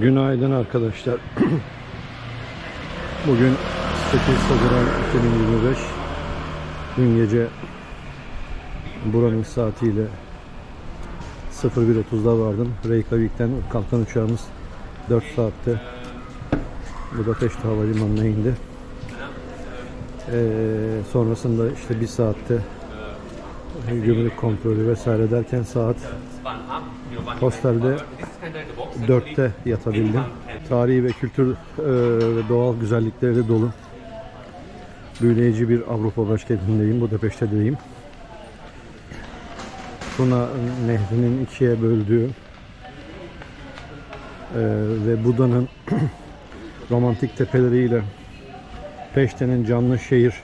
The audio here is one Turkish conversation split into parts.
Günaydın arkadaşlar. Bugün 8 Haziran 2025. Dün gece buranın saatiyle 01.30'da vardım. Reykjavik'ten kalkan uçağımız 4 saatte Budapeşte Havalimanı'na indi. Ee, sonrasında işte bir saatte gümrük kontrolü vesaire derken saat hostelde 4'te yatabildim. Tarihi ve kültür e, ve doğal güzellikleriyle dolu büyüleyici bir Avrupa başkentindeyim. Budapeşte'deyim. Tuna nehrinin ikiye böldüğü e, ve Buda'nın romantik tepeleriyle Peşte'nin canlı şehir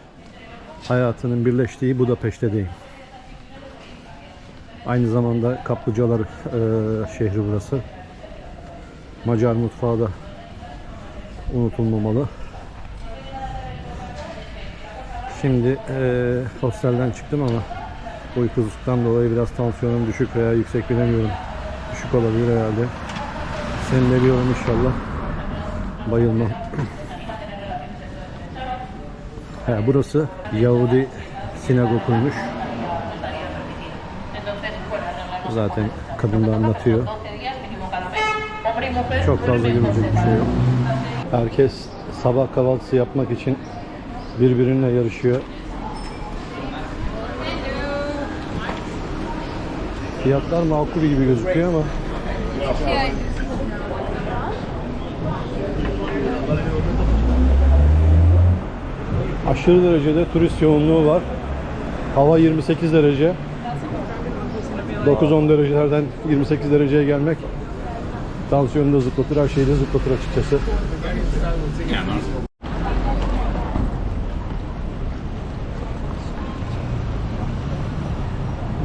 hayatının birleştiği Budapeşte'deyim. Aynı zamanda kaplıcalar e, şehri burası. Macar mutfağı da unutulmamalı. Şimdi e, hostelden çıktım ama uykusuzluktan dolayı biraz tansiyonum düşük veya yüksek bilemiyorum. Düşük olabilir herhalde. Senleriyorum inşallah. Bayılmam. He, burası Yahudi sinagoguymuş. Zaten kadın da anlatıyor. Çok fazla görülecek bir şey yok. Herkes sabah kahvaltısı yapmak için birbirine yarışıyor. Fiyatlar makul gibi gözüküyor ama aşırı derecede turist yoğunluğu var. Hava 28 derece. 9-10 derecelerden 28 dereceye gelmek tansiyonu da zıplatır, her şeyi de zıplatır açıkçası.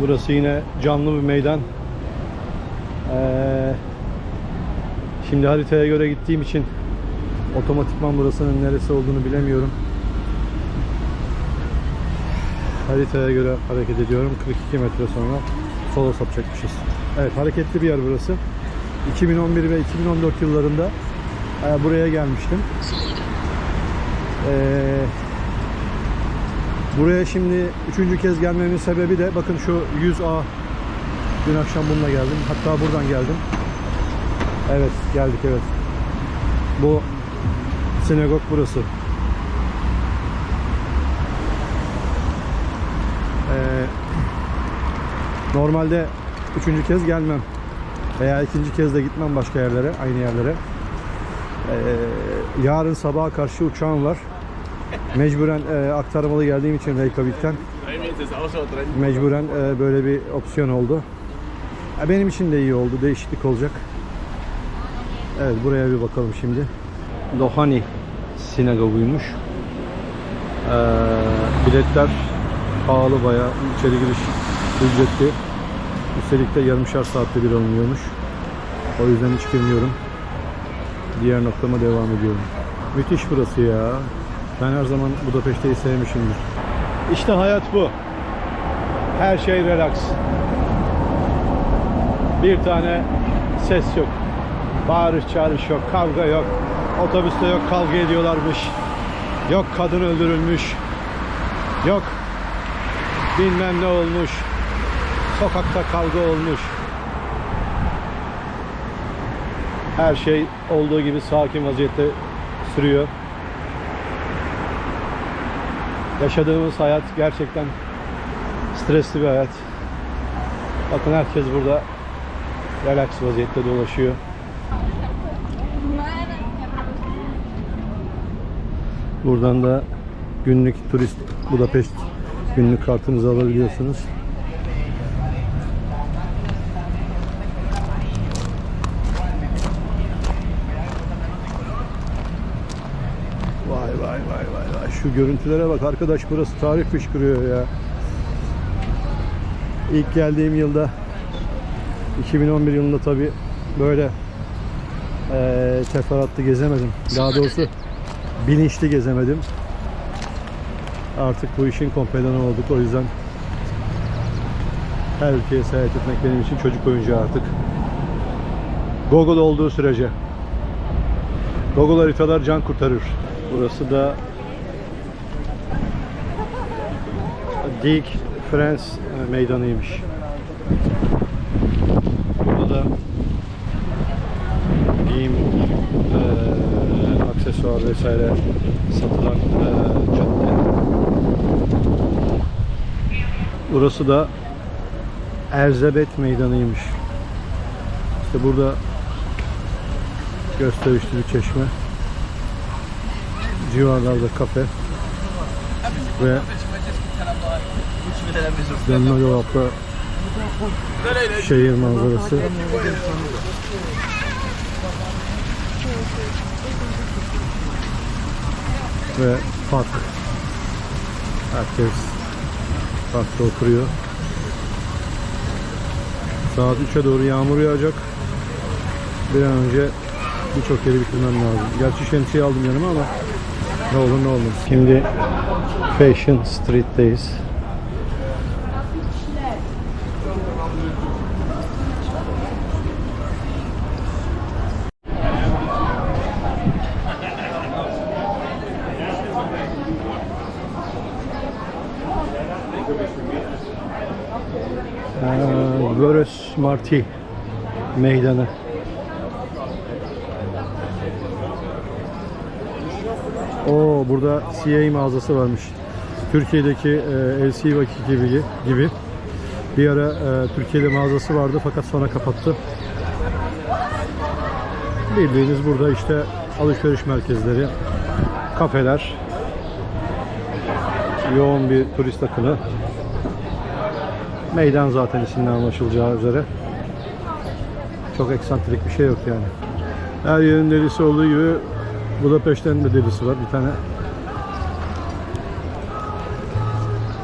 Burası yine canlı bir meydan. Ee, şimdi haritaya göre gittiğim için otomatikman burasının neresi olduğunu bilemiyorum. Haritaya göre hareket ediyorum. 42 metre sonra sola sapacakmışız. Evet hareketli bir yer burası. 2011 ve 2014 yıllarında e, buraya gelmiştim. Ee, buraya şimdi üçüncü kez gelmemin sebebi de bakın şu 100A dün akşam bununla geldim. Hatta buradan geldim. Evet geldik evet. Bu sinagog burası. Ee, normalde üçüncü kez gelmem veya ikinci kez de gitmem başka yerlere, aynı yerlere. Ee, yarın sabaha karşı uçağım var. Mecburen e, aktarmalı geldiğim için Reykjavik'ten mecburen e, böyle bir opsiyon oldu. Ya benim için de iyi oldu, değişiklik olacak. Evet buraya bir bakalım şimdi. Lohani sinagoguymuş. Ee, biletler pahalı bayağı içeri giriş ücretli. Üstelik de yarımşar saatte bir alınıyormuş. O yüzden hiç girmiyorum. Diğer noktama devam ediyorum. Müthiş burası ya. Ben her zaman Budapeşte'yi sevmişimdir. İşte hayat bu. Her şey relax. Bir tane ses yok. Bağırış çağırış yok. Kavga yok. Otobüste yok kavga ediyorlarmış. Yok kadın öldürülmüş. Yok bilmem ne olmuş. Sokakta kavga olmuş. Her şey olduğu gibi sakin vaziyette sürüyor. Yaşadığımız hayat gerçekten stresli bir hayat. Bakın herkes burada relax vaziyette dolaşıyor. Buradan da günlük turist Budapeşt günlük kartınızı alabiliyorsunuz. Vay vay vay vay vay. Şu görüntülere bak arkadaş burası tarih fışkırıyor ya. İlk geldiğim yılda 2011 yılında tabi böyle eee teferruatlı gezemedim. Daha doğrusu bilinçli gezemedim. Artık bu işin kompedanı olduk o yüzden her ülkeye seyahat etmek benim için çocuk oyuncağı artık. Google olduğu sürece. Google haritalar can kurtarır. Burası da Dik France e, meydanıymış. Burada da giyim, e, aksesuar vesaire satılan e, cadde. Burası da Elizabeth meydanıymış. İşte burada gösterişli bir çeşme. Civarlarda kafe ve yanına dolapta şehir manzarası. Ve park. Herkes parkta oturuyor. Saat 3'e doğru yağmur yağacak. Bir an önce birçok yeri bitirmem lazım. Gerçi şemsiye aldım yanıma ama ne olur ne olmaz. Şimdi Fashion Street'teyiz. Ee, Görös Marti meydanı. O burada CA mağazası varmış. Türkiye'deki e, LC Vakit gibi gibi. Bir ara e, Türkiye'de mağazası vardı fakat sonra kapattı. Bildiğiniz burada işte alışveriş merkezleri, kafeler, yoğun bir turist akını. Meydan zaten isimden anlaşılacağı üzere. Çok eksantrik bir şey yok yani. Her yerin delisi olduğu gibi Budapeşte'nin de delisi var bir tane.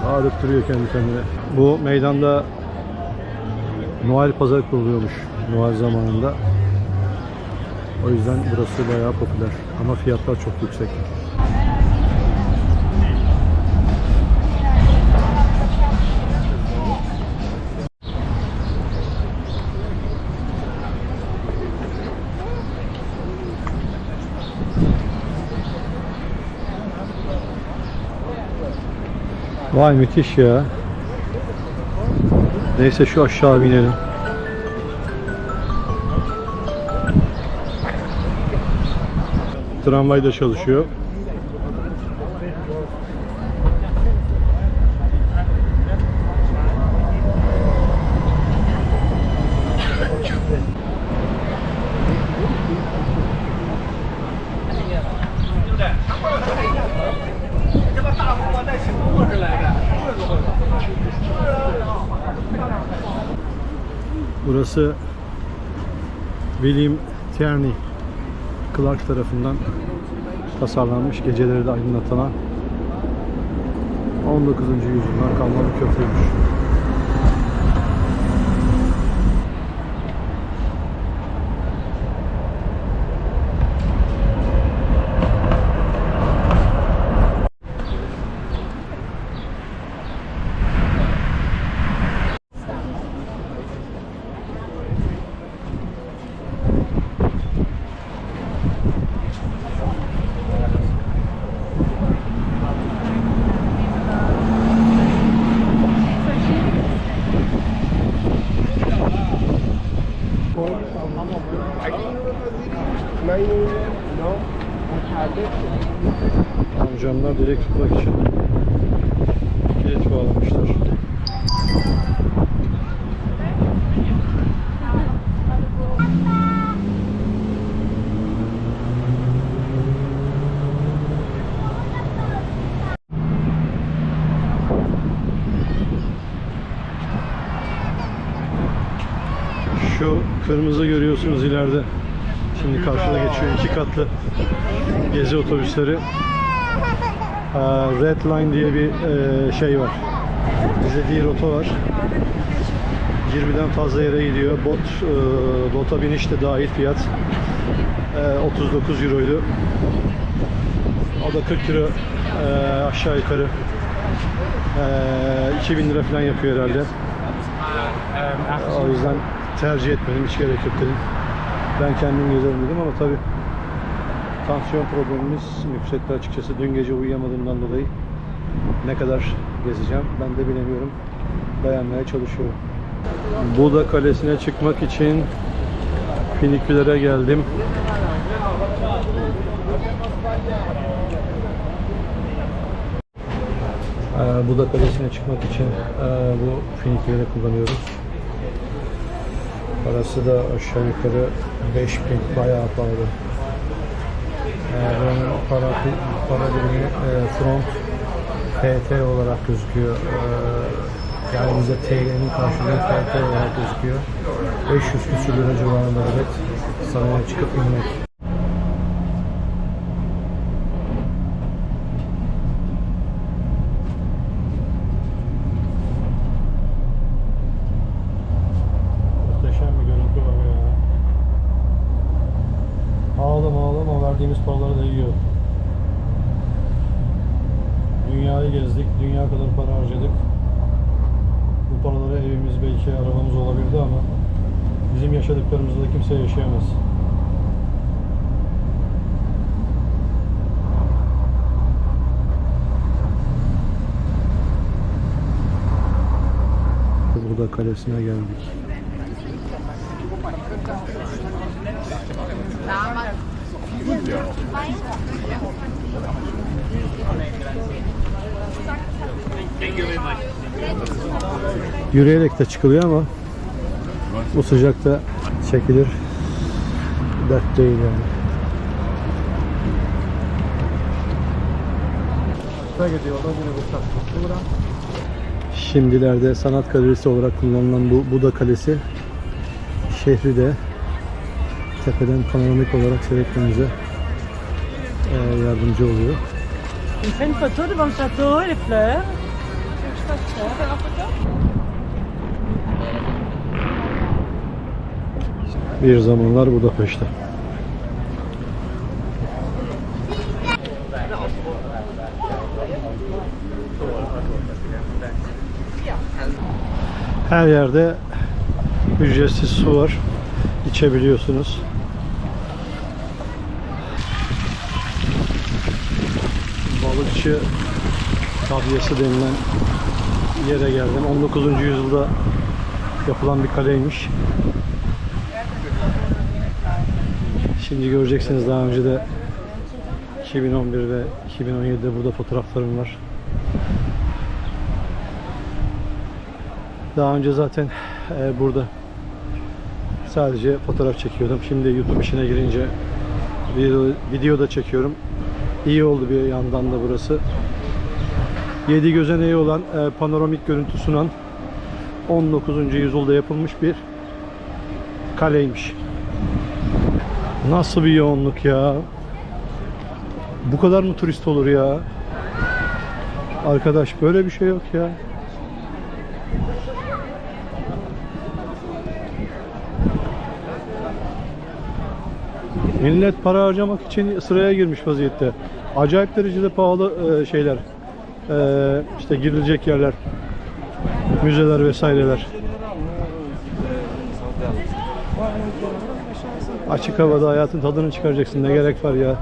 Bağırıp duruyor kendi kendine. Bu meydanda Noel pazarı kuruluyormuş Noel zamanında. O yüzden burası bayağı popüler. Ama fiyatlar çok yüksek. Vay müthiş ya. Neyse şu aşağı binelim. Tramvay da çalışıyor. Burası William Tierney Clark tarafından tasarlanmış geceleri de aydınlatan 19. yüzyıldan kalma bir köprüymüş. Direkt tutmak için kilit bağlamışlar. Şu kırmızı görüyorsunuz ileride. Şimdi karşıda geçiyor iki katlı gezi otobüsleri. Ee, Red Line diye bir e, şey var. İzlediği rota var. 20'den fazla yere gidiyor. Bot, e, bota biniş de dahil fiyat. E, 39 euroydu. O da 40 euro e, aşağı yukarı. E, 2000 lira falan yapıyor herhalde. O yüzden tercih etmedim. Hiç gerek yok dedim. Ben kendim gezerim dedim ama tabii Tansiyon problemimiz yüksekti açıkçası. Dün gece uyuyamadığımdan dolayı ne kadar gezeceğim ben de bilemiyorum. Dayanmaya çalışıyorum. Buda Kalesi'ne çıkmak için Finikülere geldim. Ee, Buda Kalesi'ne çıkmak için e, bu finiküleri kullanıyoruz. Parası da aşağı yukarı 5000 bayağı pahalı. Ee, buranın para, para birimi e, front FT olarak gözüküyor. Ee, yani bize TL'nin karşılığı FT olarak gözüküyor. 500 küsür lira civarında evet. Saraya çıkıp inmek. Muhteşem bir görüntü var ya. Ağlama ağlama verdiğimiz paraları da yiyor. Dünyayı gezdik, dünya kadar para harcadık. Bu paraları evimiz belki arabamız olabilirdi ama bizim yaşadıklarımızı da kimse yaşayamaz. Burada kalesine geldik. Yürüyerek de çıkılıyor ama bu sıcakta çekilir. Dert değil yani. Şimdilerde sanat galerisi olarak kullanılan bu Buda Kalesi şehri de tepeden panoramik olarak seyretmemize e, yardımcı oluyor. On fait une photo devant le château et les fleurs. Bir zamanlar Budapeşte. Her yerde ücretsiz su var. İçebiliyorsunuz. Balıkçı tabyası denilen yere geldim. 19. yüzyılda yapılan bir kaleymiş. Şimdi göreceksiniz daha önce de 2011 ve 2017'de burada fotoğraflarım var. Daha önce zaten e, burada sadece fotoğraf çekiyordum. Şimdi YouTube işine girince video, video da çekiyorum. İyi oldu bir yandan da burası. Yedi gözeneği olan e, panoramik görüntü sunan 19. yüzyılda yapılmış bir kaleymiş. Nasıl bir yoğunluk ya? Bu kadar mı turist olur ya? Arkadaş böyle bir şey yok ya. Millet para harcamak için sıraya girmiş vaziyette. Acayip derecede pahalı e, şeyler. E, işte girilecek yerler. Müzeler vesaireler. Açık havada hayatın tadını çıkaracaksın. Ne gerek var ya?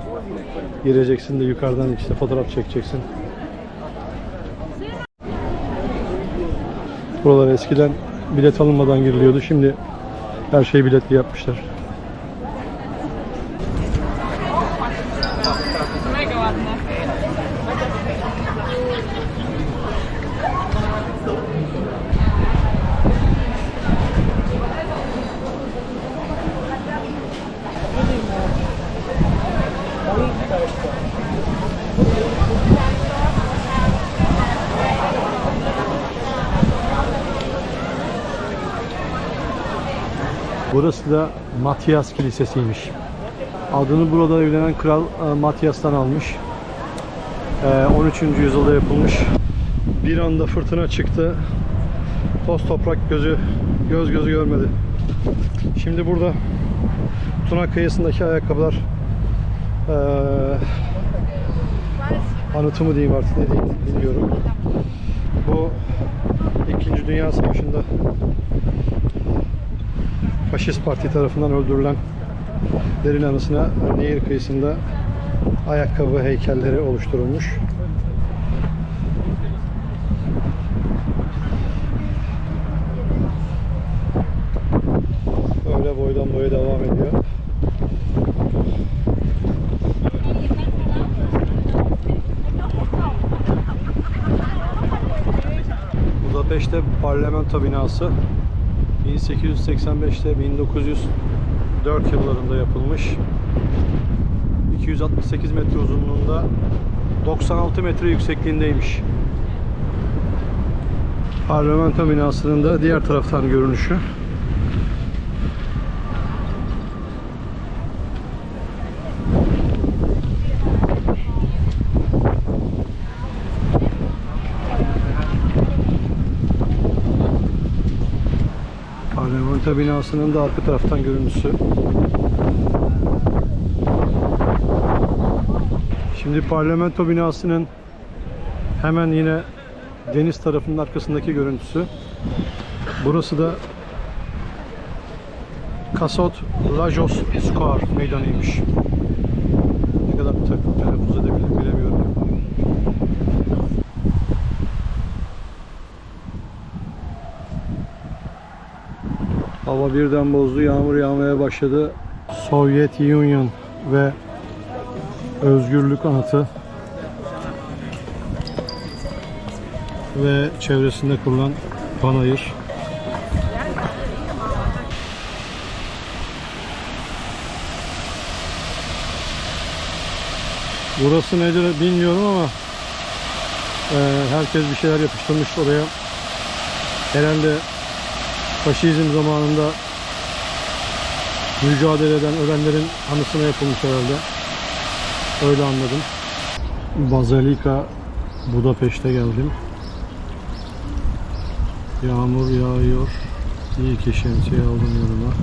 Gireceksin de yukarıdan işte fotoğraf çekeceksin. Buralar eskiden bilet alınmadan giriliyordu. Şimdi her şeyi biletli yapmışlar. Burası da Matias Kilisesi'ymiş. Adını burada evlenen kral e, Matias'tan almış. E, 13. yüzyılda yapılmış. Bir anda fırtına çıktı. Toz toprak gözü göz gözü görmedi. Şimdi burada Tuna kıyısındaki ayakkabılar e, anıtı mı diyeyim artık ne diyeyim bilmiyorum. Bu 2. Dünya Savaşı'nda Faşist Parti tarafından öldürülen derin anısına nehir kıyısında ayakkabı heykelleri oluşturulmuş. Öyle boydan boya devam ediyor. Budapeşte parlamento binası 1885'te 1904 yıllarında yapılmış. 268 metre uzunluğunda 96 metre yüksekliğindeymiş. Parlamento binasının da diğer taraftan görünüşü. Parlamento binasının da arka taraftan görüntüsü. Şimdi parlamento binasının hemen yine deniz tarafının arkasındaki görüntüsü. Burası da Kasot Lajos Square meydanıymış. Ne kadar te- telaffuz edebilirim bilemiyorum. Hava birden bozdu, yağmur yağmaya başladı. Sovyet Union ve özgürlük anıtı ve çevresinde kurulan panayır. Burası nedir bilmiyorum ama e, herkes bir şeyler yapıştırmış oraya. Herhalde faşizm zamanında mücadele eden ölenlerin anısına yapılmış herhalde. Öyle anladım. Bazilika Budapeşte geldim. Yağmur yağıyor. İyi ki şemsiye aldım yanıma.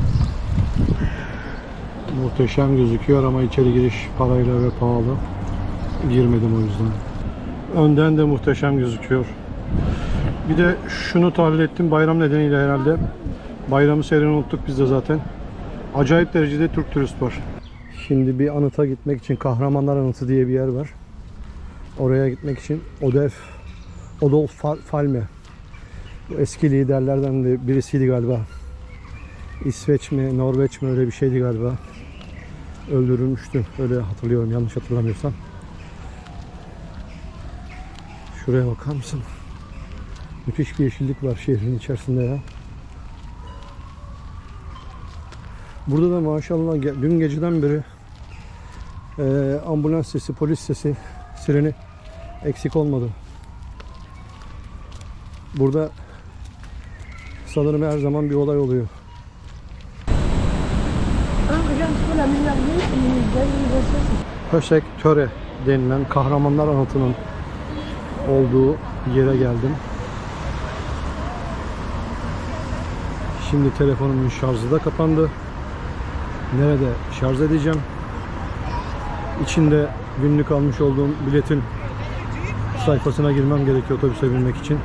Muhteşem gözüküyor ama içeri giriş parayla ve pahalı. Girmedim o yüzden. Önden de muhteşem gözüküyor. Bir de şunu tahlil ettim bayram nedeniyle herhalde. Bayramı seyrini unuttuk biz de zaten. Acayip derecede Türk turist var. Şimdi bir anıta gitmek için Kahramanlar Anıtı diye bir yer var. Oraya gitmek için Odef Odolf Fal- Falme bu eski liderlerden de birisiydi galiba. İsveç mi, Norveç mi öyle bir şeydi galiba. Öldürülmüştü. Öyle hatırlıyorum yanlış hatırlamıyorsam. Şuraya bakar mısın? Müthiş bir yeşillik var şehrin içerisinde ya. Burada da maşallah dün geceden beri e, ambulans sesi, polis sesi, sireni eksik olmadı. Burada sanırım her zaman bir olay oluyor. Hösek Töre denilen kahramanlar anıtının olduğu yere geldim. Şimdi telefonumun şarjı da kapandı. Nerede şarj edeceğim? İçinde günlük almış olduğum biletin sayfasına girmem gerekiyor otobüse binmek için.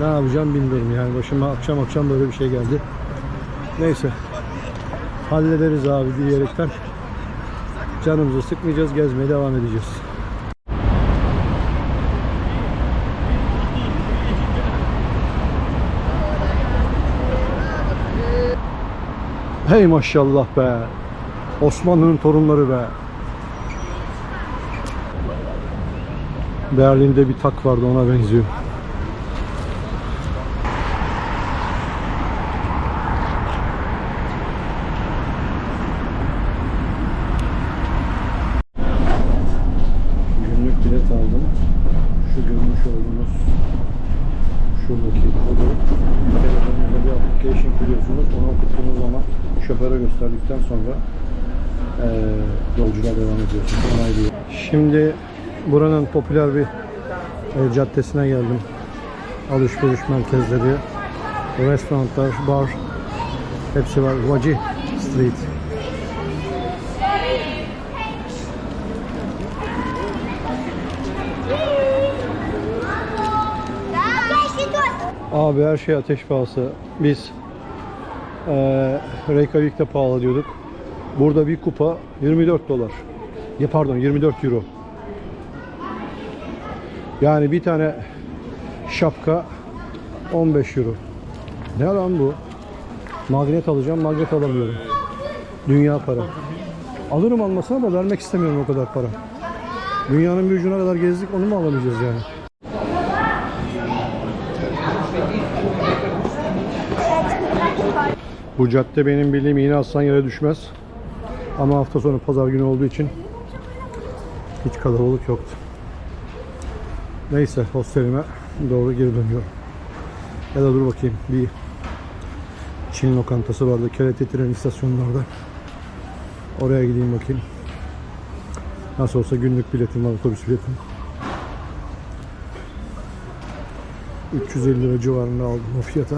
Ne yapacağım bilmiyorum yani başıma akşam akşam böyle bir şey geldi. Neyse hallederiz abi diyerekten Canımızı sıkmayacağız, gezmeye devam edeceğiz. Hey maşallah be. Osmanlı'nın torunları be. Berlin'de bir tak vardı ona benziyor. Günlük bilet aldım. Şu görmüş olduğunuz şuradaki kodu telefonunuzda bir application kuruyorsunuz. Onu okuttuğunuz zaman şoföre gösterdikten sonra eee yolculuğa devam ediyorsunuz. Onaylıyor. Şimdi popüler bir e, caddesine geldim. Alışveriş merkezleri, restoranlar, bar hepsi var. Vaci Street. Abi her şey ateş pahası. Biz eee Reykjavik'te pahalı diyorduk. Burada bir kupa 24 dolar. Ya pardon 24 euro. Yani bir tane şapka 15 euro. Ne lan bu? Magnet alacağım, magnet alamıyorum. Dünya para. Alırım almasına ama vermek istemiyorum o kadar para. Dünyanın bir ucuna kadar gezdik, onu mu alamayacağız yani? Bu cadde benim bildiğim yine aslan yere düşmez. Ama hafta sonu pazar günü olduğu için hiç kalabalık yoktu. Neyse hostelime doğru geri dönüyorum. Ya da dur bakayım bir Çin lokantası vardı Kerete tren istasyonunda orada. Oraya gideyim bakayım. Nasıl olsa günlük biletim var otobüs biletim. 350 lira civarında aldım o fiyata.